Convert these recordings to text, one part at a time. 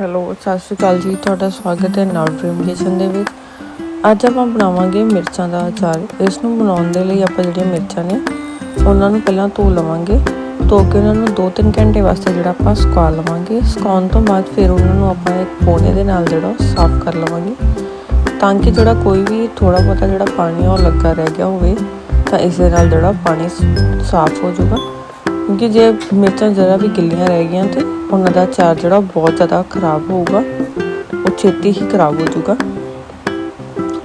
Hello, ਸਤਿ ਸ਼੍ਰੀ ਅਕਾਲ ਜੀ। ਤੁਹਾਡਾ ਸਵਾਗਤ ਹੈ ਨਾਉ ਡ੍ਰੀਮ ਕਿਚਨ ਦੇ ਵਿੱਚ। ਅੱਜ ਆਪਾਂ ਬਣਾਵਾਂਗੇ ਮਿਰਚਾਂ ਦਾ ਅਚਾਰ। ਇਸ ਨੂੰ ਬਣਾਉਣ ਦੇ ਲਈ ਆਪਾਂ ਜਿਹੜੀਆਂ ਮਿਰਚਾਂ ਨੇ, ਉਹਨਾਂ ਨੂੰ ਪਹਿਲਾਂ ਧੋ ਲਵਾਂਗੇ। ਧੋ ਕੇ ਉਹਨਾਂ ਨੂੰ 2-3 ਘੰਟੇ ਵਾਸਤੇ ਜਿਹੜਾ ਆਪਾਂ ਸੁਕਾ ਲਵਾਂਗੇ। ਸੁਕਾਉਣ ਤੋਂ ਬਾਅਦ ਫਿਰ ਉਹਨਾਂ ਨੂੰ ਆਪਾਂ ਇੱਕ ਪੋਨੇ ਦੇ ਨਾਲ ਜਿਹੜਾ ਸਾਫ਼ ਕਰ ਲਵਾਂਗੇ। ਤਾਂ ਕਿ ਜਿਹੜਾ ਕੋਈ ਵੀ ਥੋੜਾ ਬਹੁਤਾ ਜਿਹੜਾ ਪਾਣੀ ਆ ਉਹ ਲੱਗਾ ਰਹਿ ਗਿਆ ਹੋਵੇ, ਤਾਂ ਇਸ ਦੇ ਨਾਲ ਜਿਹੜਾ ਪਾਣੀ ਸਾਫ਼ ਹੋ ਜਾਊਗਾ। ਕਿਉਂਕਿ ਜੇ ਮਿਰਚਾਂ ਜ਼ਰਾ ਵੀ ਗਿੱਲੀਆਂ ਰਹਿ ਗਈਆਂ ਤੇ ਉਹਨਾਂ ਦਾ ਚਾਰ ਜਿਹੜਾ ਬਹੁਤ ਜ਼ਿਆਦਾ ਖਰਾਬ ਹੋਊਗਾ, ਉਹ ਛੇਤੀ ਹੀ ਖਰਾਬ ਹੋ ਜਾਊਗਾ।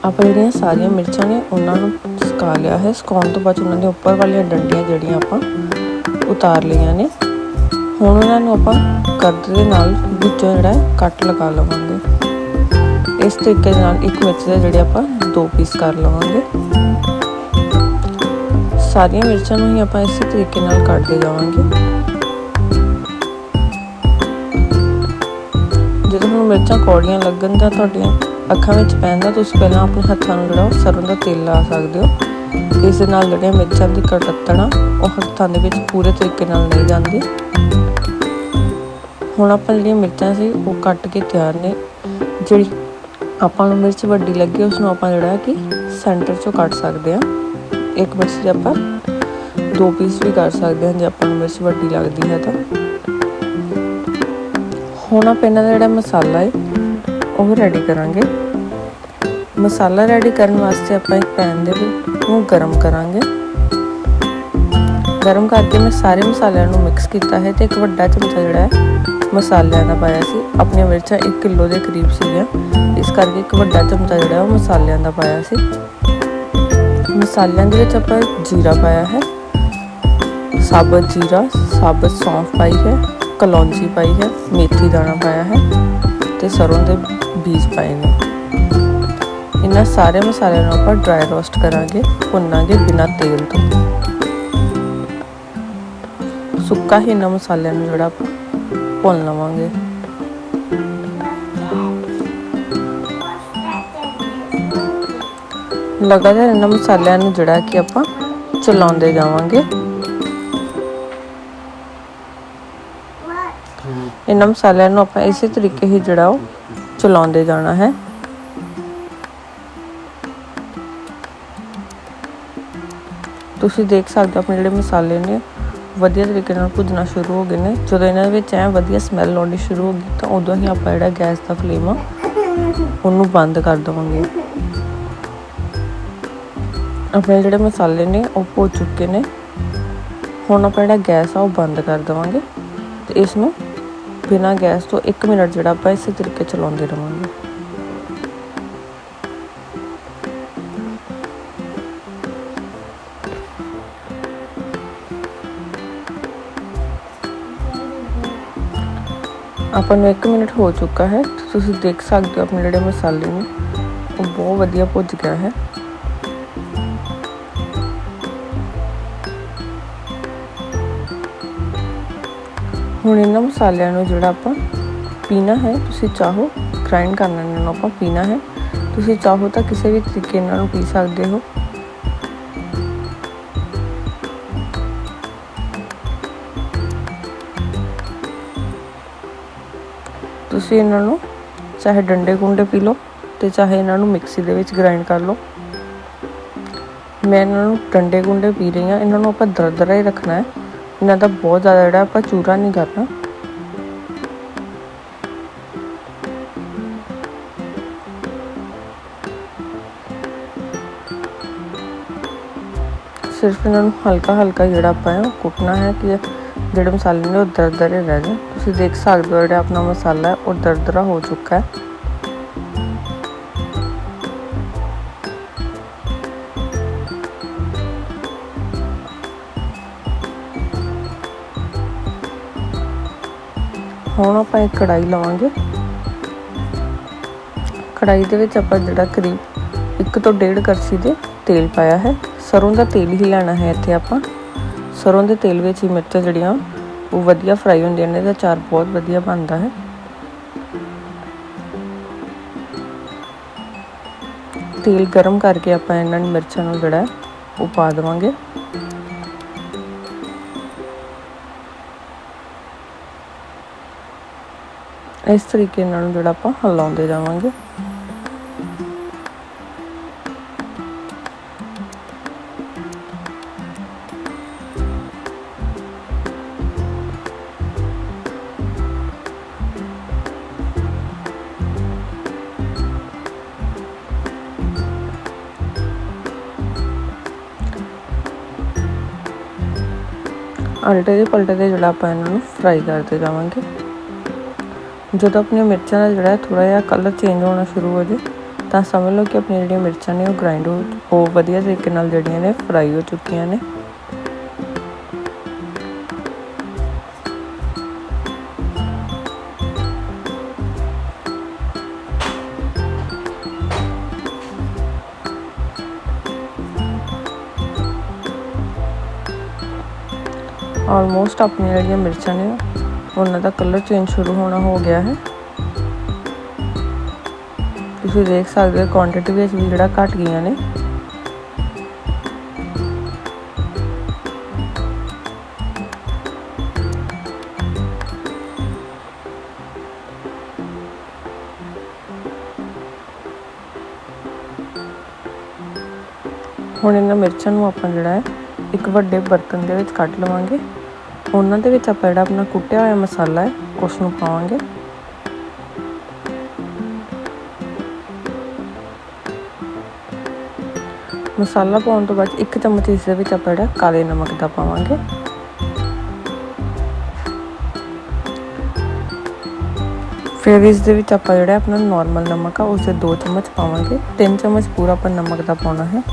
ਆਪਾਂ ਜਿਹੜੀਆਂ ਸਾਰੀਆਂ ਮਿਰਚਾਂ ਨੇ ਉਹਨਾਂ ਨੂੰ ਸੁਕਾ ਲਿਆ ਹੈ। ਸੁਕਾਉਣ ਤੋਂ ਬਾਅਦ ਉਹਨਾਂ ਦੇ ਉੱਪਰ ਵਾਲੀਆਂ ਡੰਡੀਆਂ ਜਿਹੜੀਆਂ ਆਪਾਂ ਉਤਾਰ ਲਈਆਂ ਨੇ। ਹੁਣ ਉਹਨਾਂ ਨੂੰ ਆਪਾਂ ਕਰਦ ਦੇ ਨਾਲ ਵਿੱਚੋਂ ਜਿਹੜਾ ਕੱਟ ਲਗਾ ਲਵਾਂਗੇ। ਇਸ ਤਰੀਕੇ ਨਾਲ ਇੱਕ ਮਿਰਚ ਦੇ ਜਿਹੜੇ ਆਪਾਂ ਦੋ ਪੀਸ ਕਰ ਲਵਾਂਗੇ। ਸਾਰੀਆਂ ਮਿਰਚਾਂ ਨੂੰ ਹੀ ਆਪਾਂ ਇਸੇ ਤਰੀਕੇ ਨਾਲ ਕੱਟਦੇ ਜਾਵਾਂਗੇ ਜਦੋਂ ਹੁਣ ਮਿਰਚਾਂ ਕੌੜੀਆਂ ਲੱਗਣ ਦਾ ਤੁਹਾਡੀਆਂ ਅੱਖਾਂ ਵਿੱਚ ਪੈਂਦਾ, ਤੁਸੀਂ ਪਹਿਲਾਂ ਆਪਣੇ ਹੱਥਾਂ ਨੂੰ ਜਿਹੜਾ ਸਰੋਂ ਦਾ ਤੇਲ ਲਾ ਸਕਦੇ ਹੋ। ਇਸ ਦੇ ਨਾਲ ਜਿਹੜੀਆਂ ਮਿਰਚਾਂ ਦੀ ਕਟਤਣਾ ਉਹ ਹੱਥਾਂ ਦੇ ਵਿੱਚ ਪੂਰੇ ਤਰੀਕੇ ਨਾਲ ਨਹੀਂ ਜਾਂਦੀ। ਹੁਣ ਆਪਾਂ ਜਿਹੜੀਆਂ ਮਿਰਚਾਂ ਸੀ, ਉਹ ਕੱਟ ਕੇ ਤਿਆਰ ਨੇ। ਜਿਹੜੀ ਆਪਾਂ ਨੂੰ ਮਿਰਚ ਵੱਡੀ ਲੱਗੇ ਉਸ ਨੂੰ ਆਪਾਂ ਜਿਹੜਾ ਕਿ ਸੈਂਟਰ ਚੋਂ ਕੱਟ ਸਕਦੇ ਆ ਇੱਕ ਮਿਰਚ ਆਪਾਂ ਦੋ ਪੀਸ ਵੀ ਕਰ ਸਕਦੇ ਹਾਂ, ਜੇ ਆਪਾਂ ਨੂੰ ਮਿਰਚ ਵੱਡੀ ਲੱਗਦੀ ਹੈ ਤਾਂ। ਹੁਣ ਆਪਾਂ ਇਹਨਾਂ ਦਾ ਜਿਹੜਾ ਮਸਾਲਾ ਹੈ, ਉਹ ਰੈਡੀ ਕਰਾਂਗੇ। ਮਸਾਲਾ ਰੈਡੀ ਕਰਨ ਵਾਸਤੇ ਆਪਾਂ ਇੱਕ ਪੈਨ ਦੇ ਵਿੱਚ ਨੂੰ ਗਰਮ ਕਰਾਂਗੇ। ਗਰਮ ਕਰਕੇ ਮੈਂ ਸਾਰੇ ਮਸਾਲਿਆਂ ਨੂੰ ਮਿਕਸ ਕੀਤਾ ਹੈ ਤੇ ਇੱਕ ਵੱਡਾ ਚਮਚਾ ਜਿਹੜਾ ਹੈ, ਮਸਾਲਿਆਂ ਦਾ ਪਾਇਆ ਸੀ। ਆਪਣੀਆਂ ਮਿਰਚਾਂ 1 ਕਿਲੋ ਦੇ ਕਰੀਬ ਸੀਗੀਆਂ। ਇਸ ਕਰਕੇ ਇੱਕ ਵੱਡਾ ਚਮਚਾ ਜਿਹੜਾ ਉਹ ਮਸਾਲਿਆਂ ਦਾ ਪਾਇਆ ਸੀ। ਮਸਾਲਿਆਂ ਦੇ ਵਿੱਚ ਆਪਾਂ ਜੀਰਾ ਪਾਇਆ ਹੈ। ਸਾਬਤ ਜੀਰਾ, ਸਾਬਤ ਸੌਂਫ ਪਾਈ ਹੈ, ਕਲੌਂਜੀ ਪਾਈ ਹੈ, ਮੇਥੀ ਦਾਣਾ ਪਾਇਆ ਹੈ ਤੇ ਸਰੋਂ ਦੇ ਬੀਜ ਪਾਏ ਨੇ। ਇਹਨਾਂ ਸਾਰੇ ਮਸਾਲਿਆਂ ਨੂੰ ਆਪਾਂ ਡਰਾਈ ਰੋਸਟ ਕਰਾਂਗੇ, ਭੁੰਨਾਂਗੇ ਬਿਨਾਂ ਤੇਲ ਤੋਂ। ਸੁੱਕਾ ਹੀ ਇਹਨਾਂ ਮਸਾਲਿਆਂ ਨੂੰ ਜਿਹੜਾ ਆਪਾਂ ਭੁੰਨ ਲਵਾਂਗੇ। ਲਗਾਤਾਰ ਇਹਨਾਂ ਮਸਾਲਿਆਂ ਨੂੰ ਜਿਹੜਾ ਕਿ ਆਪਾਂ ਚਲਾਉਂਦੇ ਜਾਵਾਂਗੇ। ਇਹਨਾਂ ਮਸਾਲਿਆਂ ਨੂੰ ਆਪਾਂ ਇਸੇ ਤਰੀਕੇ ਹੀ ਜਿਹੜਾ ਉਹ ਚਲਾਉਂਦੇ ਜਾਣਾ ਹੈ। ਤੁਸੀਂ ਦੇਖ ਸਕਦੇ ਹੋ ਆਪਣੇ ਜਿਹੜੇ ਮਸਾਲੇ ਨੇ, ਵਧੀਆ ਤਰੀਕੇ ਨਾਲ ਭੁੱਜਣਾ ਸ਼ੁਰੂ ਹੋ ਗਏ ਨੇ। ਜਦੋਂ ਇਹਨਾਂ ਦੇ ਵਿੱਚ ਐ ਵਧੀਆ ਸਮੈਲ ਆਉਣੀ ਸ਼ੁਰੂ ਹੋ ਗਈ, ਤਾਂ ਉਦੋਂ ਹੀ ਆਪਾਂ ਜਿਹੜਾ ਗੈਸ ਦਾ ਫਲੇਮ ਆ ਉਹਨੂੰ ਬੰਦ ਕਰ ਦਵਾਂਗੇ। ਆਪਣੇ ਜਿਹੜੇ ਮਸਾਲੇ ਨੇ ਉਹ ਭੁੱਜ ਚੁੱਕੇ ਨੇ ਹੁਣ ਆਪਾਂ ਜਿਹੜਾ ਗੈਸ ਆ ਉਹ ਬੰਦ ਕਰ ਦਵਾਂਗੇ ਤੇ ਇਸ ਨੂੰ ਬਿਨਾਂ ਗੈਸ ਤੋਂ 1 ਮਿੰਟ ਜਿਹੜਾ ਆਪਾਂ ਇਸੇ ਤਰੀਕੇ ਚਲਾਉਂਦੇ ਰਵਾਂਗੇ ਆਪਾਂ ਨੂੰ 1 ਮਿੰਟ ਹੋ ਚੁੱਕਾ ਹੈ ਤੁਸੀਂ ਦੇਖ ਸਕਦੇ ਹੋ ਆਪਣੇ ਜਿਹੜੇ ਮਸਾਲੇ ਨੇ ਉਹ ਬਹੁਤ ਵਧੀਆ ਭੁੱਜ ਗਿਆ ਹੈ ਹੁਣ ਇਹਨਾਂ ਮਸਾਲਿਆਂ ਨੂੰ ਜਿਹੜਾ ਆਪਾਂ ਪੀਣਾ ਹੈ, ਤੁਸੀਂ ਚਾਹੋ ਗ੍ਰਾਈਂਡ ਕਰਨਾ ਇਹਨਾਂ ਨੂੰ ਆਪਾਂ ਪੀਣਾ ਹੈ। ਤੁਸੀਂ ਚਾਹੋ ਤਾਂ ਕਿਸੇ ਵੀ ਤਰੀਕੇ ਨਾਲ ਨੂੰ ਪੀ ਸਕਦੇ ਹੋ। ਤੁਸੀਂ ਇਹਨਾਂ ਨੂੰ ਚਾਹੇ ਡੰਡੇ ਗੁੰਡੇ ਪੀ ਲਓ ਤੇ ਚਾਹੇ ਇਹਨਾਂ ਨੂੰ ਮਿਕਸੀ ਦੇ ਵਿੱਚ ਗ੍ਰਾਈਂਡ ਕਰ ਲਓ। ਮੈਂ ਇਹਨਾਂ ਨੂੰ ਡੰਡੇ ਗੁੰਡੇ ਪੀ ਰਹੀ ਹਾਂ, ਇਹਨਾਂ ਨੂੰ ਆਪਾਂ ਦਰਦਰਾ ਹੀ ਰੱਖਣਾ ਹੈ। ਇਹਨਾਂ ਦਾ ਬਹੁਤ ਜ਼ਿਆਦਾ ਜਿਹੜਾ ਆਪਾਂ ਚੂਰਾ ਨਹੀਂ ਕਰਨਾ ਸਿਰਫ ਇਹਨਾਂ ਨੂੰ ਹਲਕਾ ਹਲਕਾ ਜਿਹੜਾ ਆਪਾਂ ਹੈ ਉਹ ਕੁੱਟਣਾ ਹੈ ਕਿ ਜਿਹੜੇ ਮਸਾਲੇ ਨੇ ਉਹ ਦਰਦਰੇ ਰਹਿ ਜਾਣ ਤੁਸੀਂ ਦੇਖ ਸਕਦੇ ਹੋ ਜਿਹੜਾ ਆਪਣਾ ਮਸਾਲਾ ਹੈ ਉਹ ਦਰਦਰਾ ਹੋ ਚੁੱਕਾ ਹੈ ਹੁਣ ਆਪਾਂ ਇੱਕ ਕੜਾਈ ਲਵਾਂਗੇ। ਕੜਾਈ ਦੇ ਵਿੱਚ ਆਪਾਂ ਜਿਹੜਾ ਕਰੀਬ 1 ਤੋਂ 1.5 ਕੜਛੀ ਦੇ ਤੇਲ ਪਾਇਆ ਹੈ। ਸਰੋਂ ਦਾ ਤੇਲ ਹੀ ਲੈਣਾ ਹੈ ਇੱਥੇ ਆਪਾਂ। ਸਰੋਂ ਦੇ ਤੇਲ ਵਿੱਚ ਹੀ ਮਿਰਚਾਂ ਜਿਹੜੀਆਂ, ਉਹ ਵਧੀਆ ਫਰਾਈ ਹੁੰਦੀਆਂ ਨੇ ਤੇ ਚਾਰ ਬਹੁਤ ਵਧੀਆ ਬਣਦਾ ਹੈ। ਤੇਲ ਗਰਮ ਕਰਕੇ ਆਪਾਂ ਇਹਨਾਂ ਨੂੰ ਮਿਰਚਾਂ ਨੂੰ ਜਿਹੜਾ ਉਹ ਪਾ ਦੇਵਾਂਗੇ। ਇਸ ਤਰੀਕੇ ਨਾਲ ਜਿਹੜਾ ਆਪਾਂ ਹਲਾਉਂਦੇ ਜਾਵਾਂਗੇ। ਅਲਟੇ ਦੇ ਪਲਟੇ ਦੇ ਜਿਹੜਾ ਆਪਾਂ ਇਹਨਾਂ ਨੂੰ ਫਰਾਈ ਕਰਦੇ ਜਾਵਾਂਗੇ। ਜਦੋਂ ਆਪਣੀਆਂ ਮਿਰਚਾਂ ਦਾ ਜਿਹੜਾ ਥੋੜਾ ਜਿਹਾ ਕਲਰ ਚੇਂਜ ਹੋਣਾ ਸ਼ੁਰੂ ਹੋ ਜੇ, ਤਾਂ ਸਮਝ ਲਓ ਕਿ ਆਪਣੀਆਂ ਜਿਹੜੀਆਂ ਮਿਰਚਾਂ ਨੇ ਉਹ ਗ੍ਰਾਈਂਡ ਹੋ ਉਹ ਵਧੀਆ ਤਰੀਕੇ ਨਾਲ ਜਿਹੜੀਆਂ ਨੇ ਫਰਾਈ ਹੋ ਚੁੱਕੀਆਂ ਨੇ। ਆਲਮੋਸਟ ਆਪਣੀਆਂ ਜਿਹੜੀਆਂ ਮਿਰਚਾਂ ਨੇ ਉਹਨਾਂ ਦਾ ਕਲਰ ਚੇਂਜ ਸ਼ੁਰੂ ਹੋਣਾ ਹੋ ਗਿਆ ਹੈ। ਤੁਸੀਂ ਦੇਖ ਸਕਦੇ ਹੋ ਕੁਆਂਟੀਟੀ ਵਿੱਚ ਵੀ ਜਿਹੜਾ ਘਟ ਗਈਆਂ ਨੇ। ਹੁਣ ਇਹਨਾਂ ਮਿਰਚਾਂ ਨੂੰ ਆਪਾਂ ਜਿਹੜਾ ਹੈ ਇੱਕ ਵੱਡੇ ਬਰਤਨ ਦੇ ਵਿੱਚ ਕੱਟ ਲਵਾਂਗੇ। ਉਹਨਾਂ ਦੇ ਵਿੱਚ ਆਪਾਂ ਜਿਹੜਾ ਆਪਣਾ ਕੁੱਟਿਆ ਹੋਇਆ ਮਸਾਲਾ ਹੈ, ਉਸ ਨੂੰ ਪਾਵਾਂਗੇ। ਮਸਾਲਾ ਪਾਉਣ ਤੋਂ ਬਾਅਦ ਇੱਕ ਚਮਚ ਇਸ ਦੇ ਵਿੱਚ ਆਪਾਂ ਜਿਹੜਾ ਕਾਲੇ ਨਮਕ ਦਾ ਪਾਵਾਂਗੇ। ਫਿਰ ਇਸ ਦੇ ਵਿੱਚ ਆਪਾਂ ਜਿਹੜਾ ਆਪਣਾ ਨਾਰਮਲ ਨਮਕ ਆ, ਉਸ ਦੇ 2 ਚਮਚ ਪਾਵਾਂਗੇ। 3 ਚਮਚ ਪੂਰਾ ਆਪਾਂ ਨਮਕ ਦਾ ਪਾਉਣਾ ਹੈ।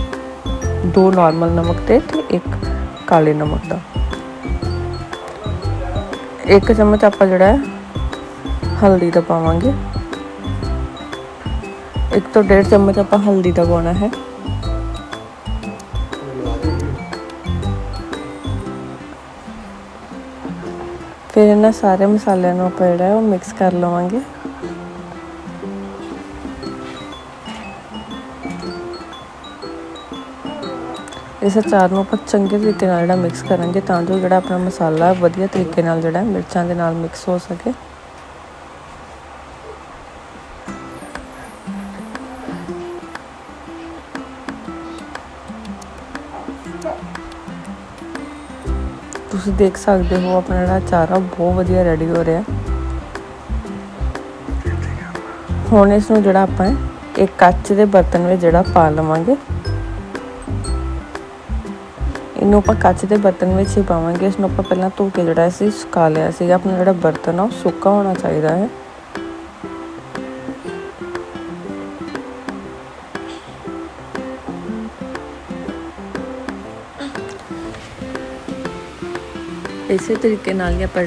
ਦੋ ਨਾਰਮਲ ਨਮਕ ਤੇ ਤੇ ਇੱਕ ਕਾਲੇ ਨਮਕ ਦਾ। ਇੱਕ ਚਮਚ ਆਪਾਂ ਜਿਹੜਾ ਹੈ ਹਲਦੀ ਦਾ ਪਾਵਾਂਗੇ। ਇੱਕ ਤੋਂ ਡੇਢ ਚਮਚ ਆਪਾਂ ਹਲਦੀ ਦਾ ਪਾਉਣਾ ਹੈ। ਫਿਰ ਇਹਨਾਂ ਸਾਰੇ ਮਸਾਲਿਆਂ ਨੂੰ ਆਪਾਂ ਜਿਹੜਾ ਉਹ ਮਿਕਸ ਕਰ ਲਵਾਂਗੇ। ਇਸ ਅਚਾਰ ਨੂੰ ਆਪਾਂ ਚੰਗੇ ਤਰੀਕੇ ਨਾਲ ਜਿਹੜਾ ਮਿਕਸ ਕਰਾਂਗੇ ਤਾਂ ਜੋ ਜਿਹੜਾ ਆਪਣਾ ਮਸਾਲਾ ਵਧੀਆ ਤਰੀਕੇ ਨਾਲ ਜਿਹੜਾ ਮਿਰਚਾਂ ਦੇ ਨਾਲ ਮਿਕਸ ਹੋ ਸਕੇ। ਤੁਸੀਂ ਦੇਖ ਸਕਦੇ ਹੋ ਆਪਣਾ ਜਿਹੜਾ ਅਚਾਰ ਆ ਬਹੁਤ ਵਧੀਆ ਰੈਡੀ ਹੋ ਰਿਹਾ। ਹੁਣ ਇਸ ਨੂੰ ਜਿਹੜਾ ਆਪਾਂ ਇੱਕ ਕੱਚ ਦੇ ਬਰਤਨ ਵਿੱਚ ਜਿਹੜਾ ਪਾ ਲਵਾਂਗੇ। ਇਹਨੂੰ ਆਪਾਂ ਕੱਚ ਦੇ ਬਰਤਨ ਵਿੱਚ ਹੀ ਪਾਵਾਂਗੇ। ਇਸ ਨੂੰ ਆਪਾਂ ਪਹਿਲਾਂ ਧੋ ਕੇ ਜਿਹੜਾ ਸੀ ਸੁਕਾ ਲਿਆ ਸੀ ਆਪਣਾ ਜਿਹੜਾ ਬਰਤਨ ਆ ਉਹ ਸੁੱਕਾ ਹੋਣਾ ਚਾਹੀਦਾ ਹੈ। ਇਸੇ ਤਰੀਕੇ ਨਾਲ ਹੀ ਆਪਾਂ